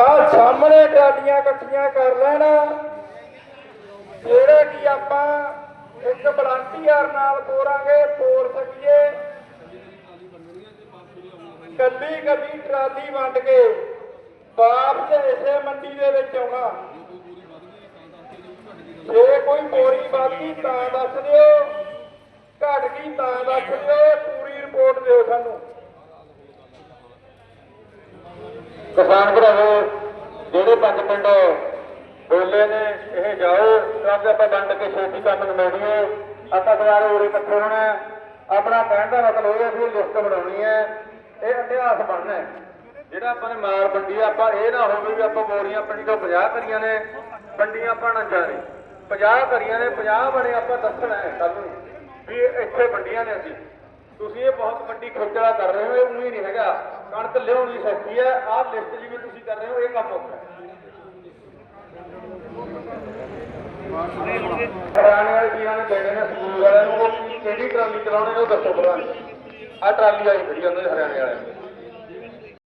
ਆ ਸਾਹਮਣੇ ਟਰਾਲੀਆਂ ਇਕੱਠੀਆਂ ਕਰ ਲੈਣ। ਜਿਹੜੇ ਕੀ ਆਪਾਂ ਇੱਕ ਵਲੰਟੀਅਰ ਨਾਲ ਤੋਰਾਂਗੇ, ਤੋਰ ਸਕੀਏ। ਕੱਲੀ ਕੱਲੀ ਟਰਾਲੀ ਵੰਡ ਕੇ ਵਾਪਸ ਇਸੇ ਮੰਡੀ ਦੇ ਵਿੱਚ ਆਉਣਾ। ਜੇ ਕੋਈ ਬੋਰੀ ਬਾਕੀ ਤਾਂ ਦੱਸ ਦਿਓ, ਘਟ ਗਈ ਤਾਂ ਦੱਸ ਦਿਓ ਪੂਰੀ ਰਿਪੋਰਟ ਦਿਓ ਸਾਨੂੰ। ਕਿਸਾਨ ਭਰਾਵੋ ਜਿਹੜੇ ਪੰਜ ਪਿੰਡ ਬੋਲੇ ਨੇ, ਇਹ ਜਾਓ। ਸਭ ਆਪਾਂ ਵੰਡ ਕੇ ਛੇਤੀ ਕੰਮ ਨਿਬੇੜੀਏ। ਆਪਾਂ ਦੁਬਾਰਾ ਉਰੇ ਇਕੱਠੇ ਹੋਣਾ ਆਪਣਾ ਕਹਿਣ ਦਾ ਮਤਲਬ ਇਹ ਹੈ ਵੀ ਲਿਸਟ ਬਣਾਉਣੀ ਹੈ। ਇਹ ਇਤਿਹਾਸ ਬਣਨਾ ਹੈ। ਜਿਹੜਾ ਆਪਾਂ ਨੇ ਮਾਰ ਵੰਡੀ ਆਪਾਂ ਇਹ ਨਾ ਹੋਵੇ ਵੀ ਆਪਾਂ ਬੋਰੀਆਂ ਪਿੰਡੀ ਤੋਂ 50 ਕਰੀਆਂ ਨੇ, ਵੰਡੀਆਂ ਆਪਾਂ ਨਾ ਜਾਣੇ। 50 ਕਰੀਆਂ ਨੇ 50 ਬਣੇ ਆਪਾਂ ਦੱਸਣਾ ਹੈ ਕੱਲ ਵੀ ਇੱਥੇ ਵੰਡੀਆਂ ਨੇ ਅਸੀਂ। ਤੁਸੀਂ ਇਹ ਬਹੁਤ ਵੱਡੀ ਖੇਚਲਾ ਕਰ ਰਹੇ ਹੋ, ਇਹ ਉਹੀ ਨਹੀਂ ਹੈਗਾ। ਕਣਕ ਲਿਆਉਣੀ ਸੌਖੀ ਹੈ। ਆਹ ਲਿਸਟ ਜਿਵੇਂ ਤੁਸੀਂ ਕਰ ਰਹੇ ਹੋ। ਇਹ ਹਰਿਆਣੇ ਵਾਲੇ ਵੀਰਾਂ ਨੂੰ ਦੇਣੇ ਨੇ ਸਕੂਲ ਵਾਲਿਆਂ ਨੂੰ, ਉਹ ਕਿਹੜੀ ਟਰਾਲੀ ਚਲਾਉਣੀ ਉਹ ਦੱਸੋ ਭਲਾ ਆਹ ਟਰਾਲੀ ਆਈ ਖੜੀ ਉਹਨਾਂ ਦੇ ਹਰਿਆਣੇ ਵਾਲਿਆਂ